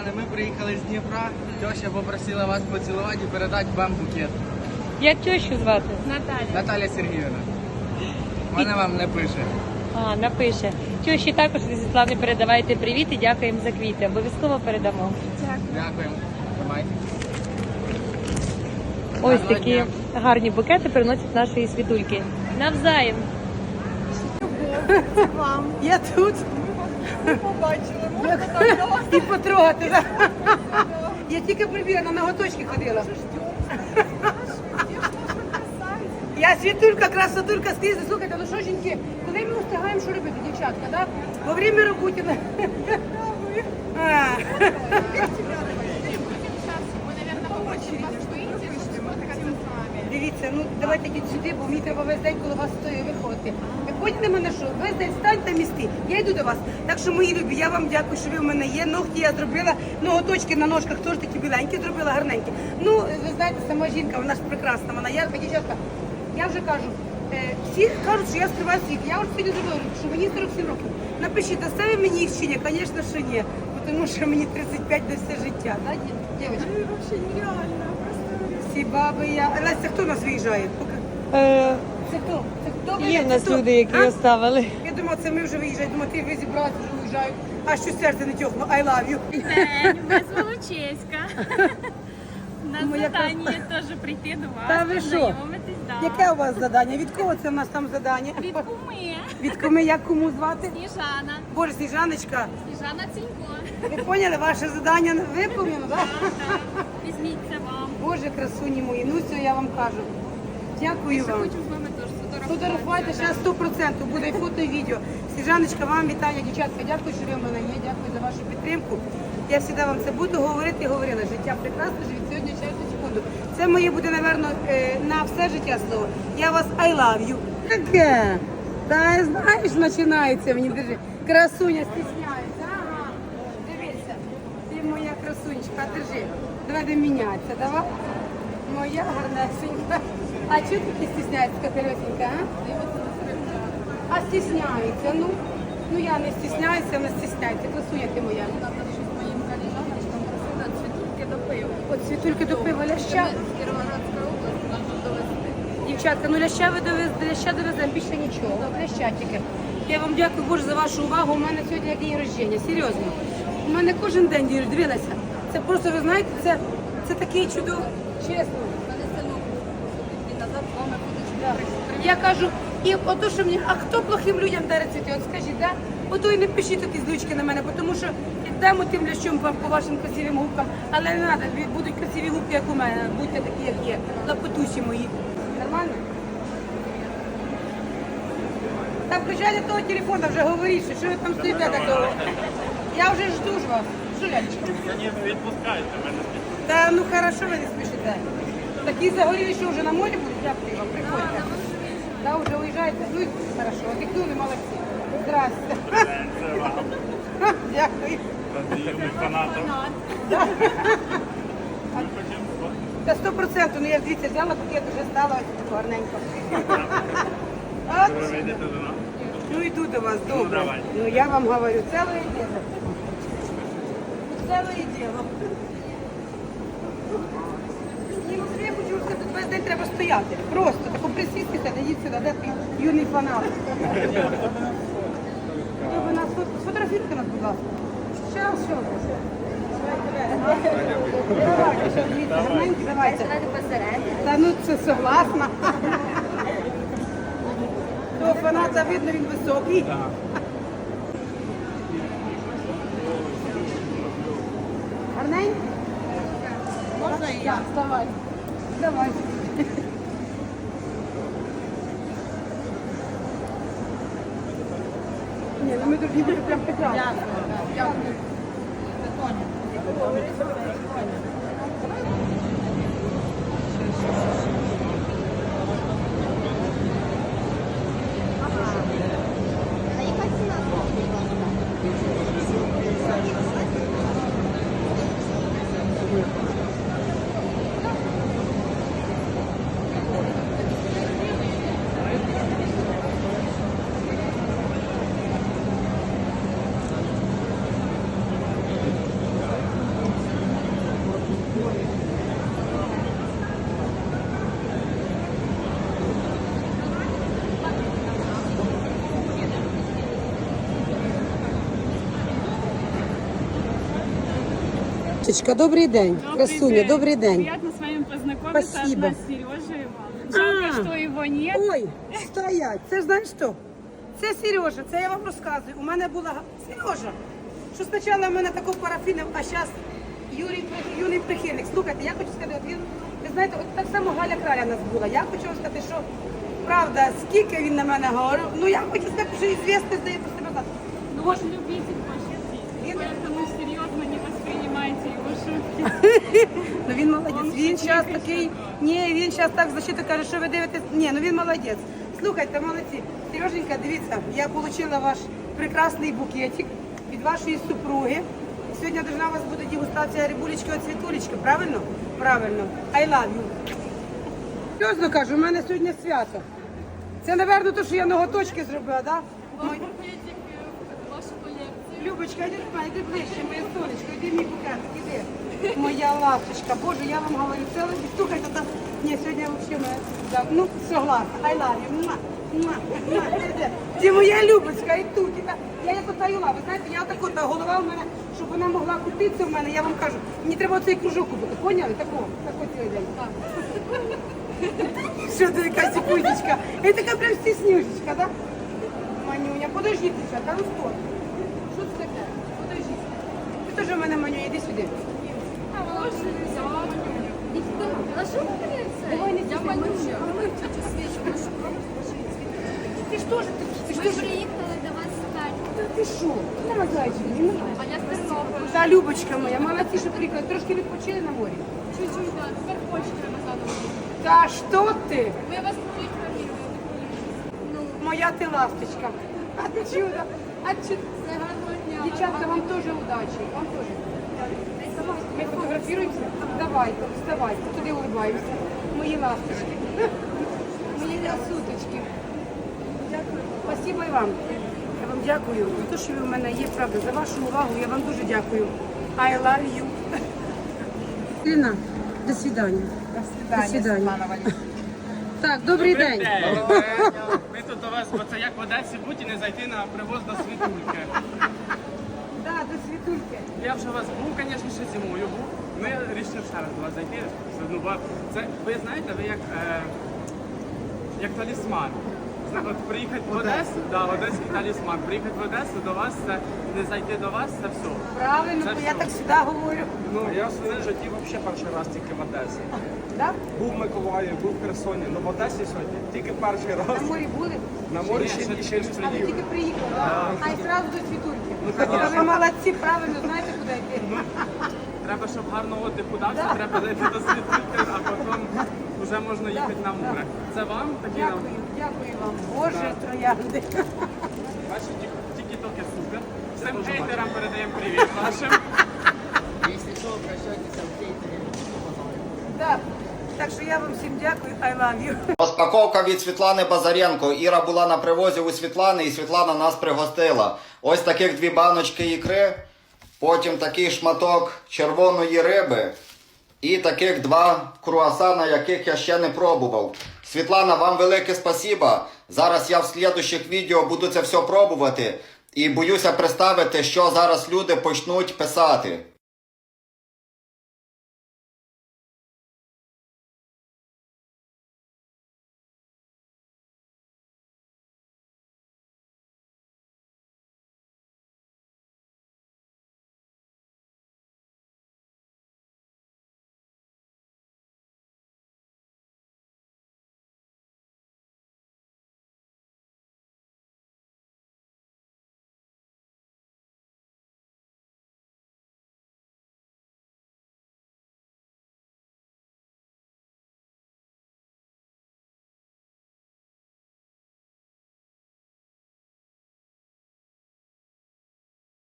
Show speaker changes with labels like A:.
A: Світлана, ми приїхали з Дніпра. Тьоща попросила вас поцілувати і передати вам букет.
B: Як тещу звати?
C: Наталя.
A: Наталя Сергіївна. Вона вам не пише.
B: А, напише. Тещі також від Світлани передавайте привіт і дякуємо за квіти. Обов'язково передамо.
A: Дякуємо. Тримайте.
B: Ось
A: Гарного
B: такі
A: дня.
B: гарні букети приносять нашої світульки. Навзаєм.
D: Я тут. Побачила. І потрогати. Я тільки прибігла, на готочки ходила. Я світулька, красотулька, скрізь. Слухайте, ну що, жінки, коли ми встигаємо, що робити, дівчатка, так? Во время роботи. А. Дивіться, ну давайте йдіть сюди, бо мені треба весь день коло вас стоїть виходити. Виходьте на мене що? Весь день станьте місти. Я йду до вас. Так що, мої любі, я вам дякую, що ви в мене є. Ногті я зробила, ноготочки на ножках теж такі біленькі зробила, гарненькі. Ну, ви знаєте, сама жінка, вона ж прекрасна, вона ярка, дівчатка. Я вже кажу, е, всі кажуть, що я скриваю світ. Я вже сьогодні зробила, що мені 47 років. Напишіть, дасте ви мені їх чи? Звісно, що ні. Тому що мені 35 до все життя. Да, дівчатка? Всі баби я. Леся, хто нас виїжджає? Поки-
B: Е,
D: Це хто? Це хто?
B: є в нас
D: Це хто?
B: люди, які
D: А?
B: оставили.
D: Я думала, це ми вже виїжджаємо. Думаю, ти ви зібралися, вже виїжджають. А що серце не тьохло? I love you.
C: День, ми з Волочеська. На
D: Моя
C: задання теж прийти до вас,
D: Та ви що?
C: познайомитись, да.
D: Яке у вас завдання? Від кого це в нас там завдання?
C: Від куми.
D: Від куми, як кому звати?
C: Сніжана.
D: Боже, Сніжаночка,
C: Сніжана Цінько.
D: ви поняли, ваше завдання виповнено, так?
C: Вам.
D: Боже, красуні мої, ну все, я вам кажу. Дякую вам.
C: хочу з вами теж
D: Фотографуйте ще 100%, буде і фото, і відео. Сніжаночка, вам вітання, дівчатка. Дякую, що ви в мене є. Дякую за вашу підтримку. Я завжди вам це буду говорити і говорила. Життя прекрасне, живіть сьогодні через секунду. Це моє буде, напевно, на все життя слово. Я вас I love you. Таке. Та знаєш, починається мені держи. Красуня стісняється. Ага. Дивіться. Ти моя красунечка, держи. Давай будемо мінятися, давай. Моя гарнесенька. А чого ти стісняється, Катеросенька, а? А стісняється, ну. Ну я не стісняюся, вона стісняється. Красуня ти моя. От світульки до пива ляща. Дівчатка, ну ляща ви довез, ляща довеземо, більше нічого. Ляща тільки. Я вам дякую Боже за вашу увагу. У мене сьогодні день рождення, серйозно. У мене кожен день дивилася. Це просто, ви знаєте, це, це такий чудовий, чесно. Я кажу, і ото, що мені, а хто плохим людям дарить цвіти? От скажіть, да? Ото і не пишіть такі злючки на мене, тому що йдемо тим лящом по, по вашим красивим губкам, але не треба, будуть красиві губки, як у мене, будьте такі, як є, лапотусі мої. Нормально? Та включайте того телефона, вже говоріть, що ви там стоїте такого. Я вже жду ж вас. Що, Лялечка?
E: Ні, ну відпускайте мене.
D: Та ну хорошо ви не спішите. Такі загорілі, що вже на морі будуть, дякую вам, приходьте. Да, вже уїжджаєте? Ну, і хорошо, отдихнули, молодці. Здрасте. Дякую.
E: Радіюмий фанатом.
D: Та сто процентів, ну я ж дивіться, взяла букет, вже стала ось гарненько. От. Ну йду до вас, добре. Ну я вам говорю, целое дело. Целое дело. Ні, ну я хочу, тут весь день треба стояти. Просто тако присістися, йдіть сюди, де ти юний фанат. Ви нас фото- сфотографуйте нас, будь ласка. Щас, що ви? Давайте, що, дивіться, гарненькі, давайте. Та ну це согласна. Того фаната видно, він високий. Гарненький? Можна і я? Давай. Давай. Ні, ну ми дуже буде прям прекрасно. Дякую. Чечка, добрий день. Красуня, добрий день.
C: Приятно с вами познакомиться.
D: Спасибо.
C: Одна Сережа Иван. Жалко,
D: А.
C: что его нет.
D: Ой, стоять. Це ж знаєш що? Це Сережа, це я вам розказую. У мене була га- Сережа. Що спочатку в мене такого парафінив, а зараз Юрій При- прихильник. Слухайте, я хочу сказати, от він, ви знаєте, от так само Галя Краля нас була. Я хочу вам сказати, що правда, скільки він на мене говорив. Ну я хочу сказати, що ізвісний здає про себе знати.
C: Ну, ваш
D: Ну він молодець. Він зараз такий. Ні, він зараз так защиту каже, що ви дивитесь. Ні, ну він молодець. Слухайте, молодці. Сереженька, дивіться, я отримала ваш прекрасний букетик від вашої супруги. Сьогодні должна у вас буде дегустація рибулечки від світулечки, правильно? Правильно. I love you. Серйозно кажу, у мене сьогодні свято. Це, напевно, те, що я ноготочки зробила, так? Да? Любочка, йди до мене, йди ближче, моє сонечко, йди мій букетик, іди. Моя ласточка, боже, я вам говорю, це слухайте, та... Ні, сьогодні взагалі мене, да, ну, согласна, I love you, муа, муа, муа, іди. Моя Любочка, і тут, і та. я як ота юла, ви знаєте, я отако, та голова в мене, щоб вона могла крутитися в мене, я вам кажу, мені треба оцей кружок купити, поняли? Тако, тако цілий день. Що ти така секундочка? І така прям стіснюшечка, да? Манюня, подожди, дівчата, ну стой. Таке? Подожди. Ти теж у мене манюня, іди сюди. Давай не
C: Я. Манюня.
D: Ти ж теж, ти, ж
F: Ми
D: теж.
F: приїхали до вас стати.
D: Та ти що? На, зайчик, не на.
F: А я з Тернополя.
D: Та, Любочка моя, молодці, що приїхали. Трошки відпочили на морі.
C: Чуть-чуть, да. Теперь почки назад.
D: Та що ти?
C: Мы вас рекламируем.
D: Ну, моя ти ласточка. А ти чудо. А чудо. Дівчатка, вам теж удачі. Вам теж. Ми фотографуємося? Давайте, вставайте, туди улыбаємося. Мої ласточки. Мої. Дякую. Спасибо і вам. Я вам дякую за те, що ви в мене є, правда, за вашу увагу. Я вам дуже дякую. I love you. Ліна, до свидання. До свидання. Так, добрий день.
A: Ми тут до вас, бо це як в Одесі бути і не зайти на привоз до світульки.
D: Світульки.
A: Я вже у вас був, звісно, ще зимою був. Ми вирішили ще раз до вас зайти. Все одно, бо це, ви знаєте, ви як, е, як талісман. От приїхати в Одесу, да, одеський талісман. Приїхати в Одесу до вас, це не зайти до вас, це все.
D: Правильно,
A: Це
D: бо я
A: все.
D: так завжди говорю.
G: Ну, я в своєму житті взагалі перший раз тільки в Одесі.
D: Да?
G: Був в Миколаїві, був в Херсоні, але в Одесі сьогодні тільки перший раз.
D: На морі були?
G: На морі ще,
A: ще
G: ще, ще
D: А ви
G: приїхав.
D: тільки приїхали? А і одразу до світульки. А ви молодці, правильно, знаєте, куди йти.
A: Треба, щоб гарно отдиху дався, треба зайти до світульки, а потім вже можна їхати на море. Це вам такі нам?
D: Дякую, дякую вам. Боже, троянди.
A: Ваші тік- тільки-токи супер. Всім хейтерам передаємо привіт вашим.
D: Так, так що я вам всім дякую, I love you.
H: Розпаковка від Світлани Базаренко. Іра була на привозі у Світлани, і Світлана нас пригостила. Ось таких дві баночки ікри, потім такий шматок червоної риби і таких два круасана, яких я ще не пробував. Світлана, вам велике спасіба. Зараз я в слідучих відео буду це все пробувати. І боюся представити, що зараз люди почнуть писати.